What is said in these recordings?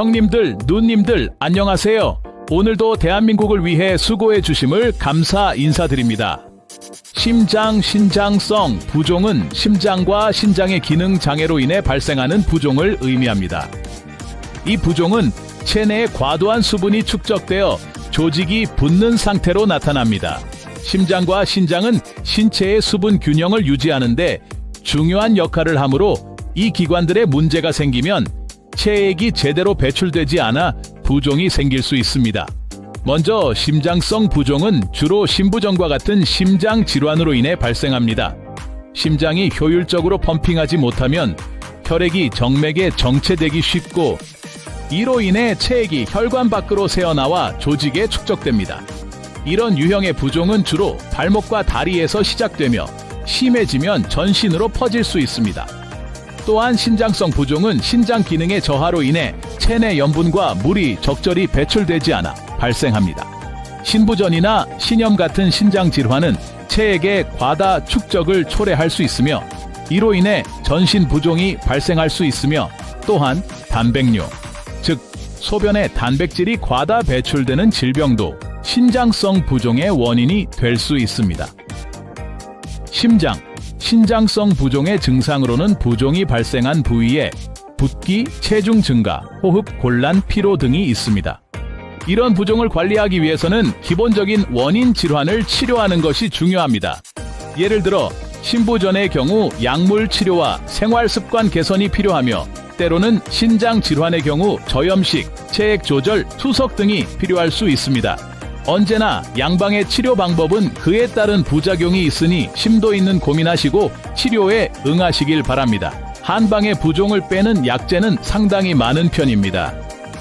형님들, 누님들, 안녕하세요. 오늘도 대한민국을 위해 수고해 주심을 감사 인사드립니다. 심장, 신장성, 부종은 심장과 신장의 기능 장애로 인해 발생하는 부종을 의미합니다. 이 부종은 체내에 과도한 수분이 축적되어 조직이 붓는 상태로 나타납니다. 심장과 신장은 신체의 수분 균형을 유지하는데 중요한 역할을 하므로 이 기관들의 문제가 생기면 체액이 제대로 배출되지 않아 부종이 생길 수 있습니다. 먼저 심장성 부종은 주로 심부전과 같은 심장 질환으로 인해 발생합니다. 심장이 효율적으로 펌핑하지 못하면 혈액이 정맥에 정체되기 쉽고 이로 인해 체액이 혈관 밖으로 새어나와 조직에 축적됩니다. 이런 유형의 부종은 주로 발목과 다리에서 시작되며 심해지면 전신으로 퍼질 수 있습니다. 또한 신장성 부종은 신장 기능의 저하로 인해 체내 염분과 물이 적절히 배출되지 않아 발생합니다. 신부전이나 신염 같은 신장 질환은 체액의 과다 축적을 초래할 수 있으며 이로 인해 전신 부종이 발생할 수 있으며 또한 단백뇨, 즉 소변에 단백질이 과다 배출되는 질병도 신장성 부종의 원인이 될 수 있습니다. 심장, 신장성 부종의 증상으로는 부종이 발생한 부위에 붓기, 체중 증가, 호흡 곤란, 피로 등이 있습니다. 이런 부종을 관리하기 위해서는 기본적인 원인 질환을 치료하는 것이 중요합니다. 예를 들어 신부전의 경우 약물 치료와 생활 습관 개선이 필요하며 때로는 신장 질환의 경우 저염식, 체액 조절, 투석 등이 필요할 수 있습니다. 언제나 양방의 치료 방법은 그에 따른 부작용이 있으니 심도 있는 고민하시고 치료에 응하시길 바랍니다. 한방의 부종을 빼는 약재는 상당히 많은 편입니다.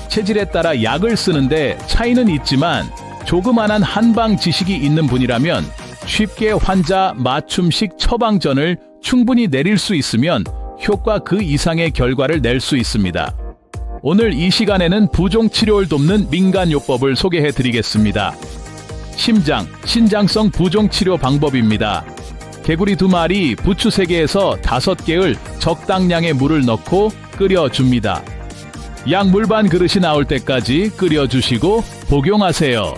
체질에 따라 약을 쓰는데 차이는 있지만 조그만한 한방 지식이 있는 분이라면 쉽게 환자 맞춤식 처방전을 충분히 내릴 수 있으면 효과 그 이상의 결과를 낼 수 있습니다. 오늘 이 시간에는 부종 치료를 돕는 민간요법을 소개해 드리겠습니다. 심장, 신장성 부종 치료 방법입니다. 개구리 두 마리, 부추 세 개에서 다섯 개를 적당량의 물을 넣고 끓여줍니다. 약 물반 그릇이 나올 때까지 끓여주시고 복용하세요.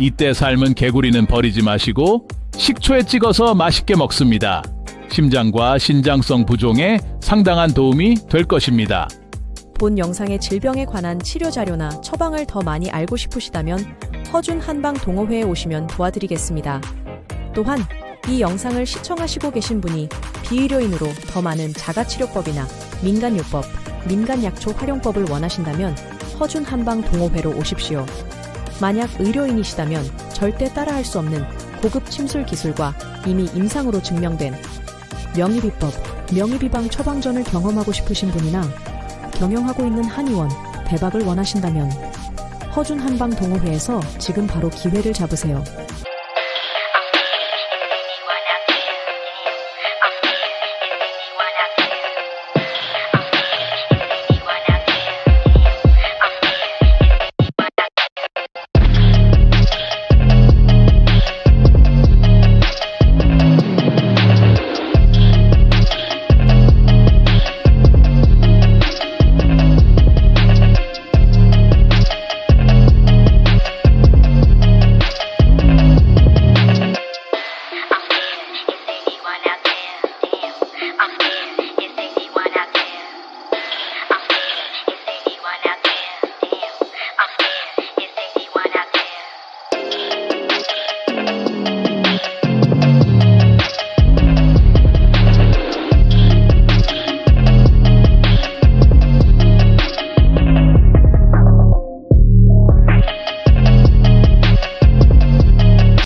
이때 삶은 개구리는 버리지 마시고 식초에 찍어서 맛있게 먹습니다. 심장과 신장성 부종에 상당한 도움이 될 것입니다. 본 영상의 질병에 관한 치료 자료나 처방을 더 많이 알고 싶으시다면 허준 한방 동호회에 오시면 도와드리겠습니다. 또한 이 영상을 시청하시고 계신 분이 비의료인으로 더 많은 자가치료법이나 민간요법, 민간약초 활용법을 원하신다면 허준 한방 동호회로 오십시오. 만약 의료인이시다면 절대 따라할 수 없는 고급 침술 기술과 이미 임상으로 증명된 명의비법, 명의비방 처방전을 경험하고 싶으신 분이나 경영하고 있는 한의원 대박을 원하신다면 허준 한방 동호회에서 지금 바로 기회를 잡으세요.